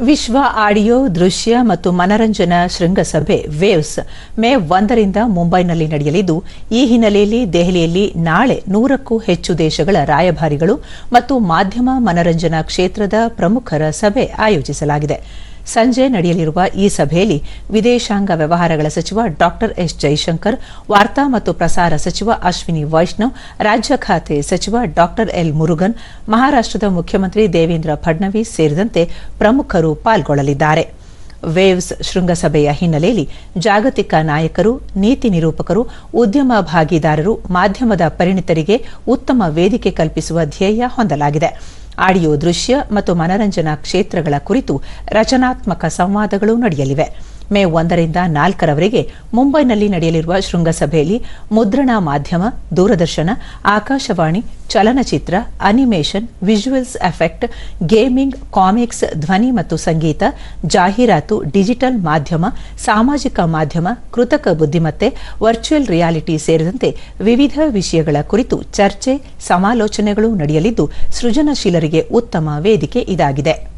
ವಿಶ್ವ ಆಡಿಯೋ ದೃಶ್ಯ ಮತ್ತು ಮನರಂಜನಾ ಶೃಂಗಸಭೆ ವೇವ್ಸ್ ಮೇ ಒಂದರಿಂದ ಮುಂಬೈನಲ್ಲಿ ನಡೆಯಲಿದ್ದು, ಈ ಹಿನ್ನೆಲೆಯಲ್ಲಿ ದೆಹಲಿಯಲ್ಲಿ ನಾಳೆ ನೂರಕ್ಕೂ ಹೆಚ್ಚು ದೇಶಗಳ ರಾಯಭಾರಿಗಳು ಮತ್ತು ಮಾಧ್ಯಮ ಮನರಂಜನಾ ಕ್ಷೇತ್ರದ ಪ್ರಮುಖರ ಸಭೆ ಆಯೋಜಿಸಲಾಗಿದೆ. ಸಂಜೆ ನಡೆಯಲಿರುವ ಈ ಸಭೆಯಲ್ಲಿ ವಿದೇಶಾಂಗ ವ್ಯವಹಾರಗಳ ಸಚಿವ ಡಾ ಎಸ್ ಜೈಶಂಕರ್, ವಾರ್ತಾ ಮತ್ತು ಪ್ರಸಾರ ಸಚಿವ ಅಶ್ವಿನಿ ವೈಷ್ಣವ್, ರಾಜ್ಯ ಖಾತೆ ಸಚಿವ ಡಾ ಎಲ್ ಮುರುಗನ್ ಮಹಾರಾಷ್ಟದ ಮುಖ್ಯಮಂತ್ರಿ ದೇವೇಂದ್ರ ಫಡ್ನವೀಸ್ ಸೇರಿದಂತೆ ಪ್ರಮುಖರು ಪಾಲ್ಗೊಳ್ಳಲಿದ್ದಾರೆ. ವೇವ್ಸ್ ಶೃಂಗಸಭೆಯ ಹಿನ್ನೆಲೆಯಲ್ಲಿ ಜಾಗತಿಕ ನಾಯಕರು, ನೀತಿ ನಿರೂಪಕರು, ಉದ್ಯಮ ಭಾಗಿದಾರರು, ಮಾಧ್ಯಮದ ಪರಿಣಿತರಿಗೆ ಉತ್ತಮ ವೇದಿಕೆ ಕಲ್ಪಿಸುವ ಧ್ಯೇಯ ಹೊಂದಲಾಗಿದೆ. ಆಡಿಯೋ ದೃಶ್ಯ ಮತ್ತು ಮನರಂಜನಾ ಕ್ಷೇತ್ರಗಳ ಕುರಿತು ರಚನಾತ್ಮಕ ಸಂವಾದಗಳು ನಡೆಯಲಿವೆ. ಮೇ ಒಂದರಿಂದ ನಾಲ್ಕರವರೆಗೆ ಮುಂಬೈನಲ್ಲಿ ನಡೆಯಲಿರುವ ಶೃಂಗಸಭೆಯಲ್ಲಿ ಮುದ್ರಣ ಮಾಧ್ಯಮ, ದೂರದರ್ಶನ, ಆಕಾಶವಾಣಿ, ಚಲನಚಿತ್ರ, animation, visuals effect, gaming, comics, ಧ್ವನಿ ಮತ್ತು ಸಂಗೀತ, ಜಾಹೀರಾತು, ಡಿಜಿಟಲ್ ಮಾಧ್ಯಮ, ಸಾಮಾಜಿಕ ಮಾಧ್ಯಮ, ಕೃತಕ ಬುದ್ದಿಮತ್ತೆ ವರ್ಚುವಲ್ ರಿಯಾಲಿಟಿ ಸೇರಿದಂತೆ ವಿವಿಧ ವಿಷಯಗಳ ಕುರಿತು ಚರ್ಚೆ, ಸಮಾಲೋಚನೆಗಳು ನಡೆಯಲಿದ್ದು ಸೃಜನಶೀಲರಿಗೆ ಉತ್ತಮ ವೇದಿಕೆ ಇದಾಗಿದೆ.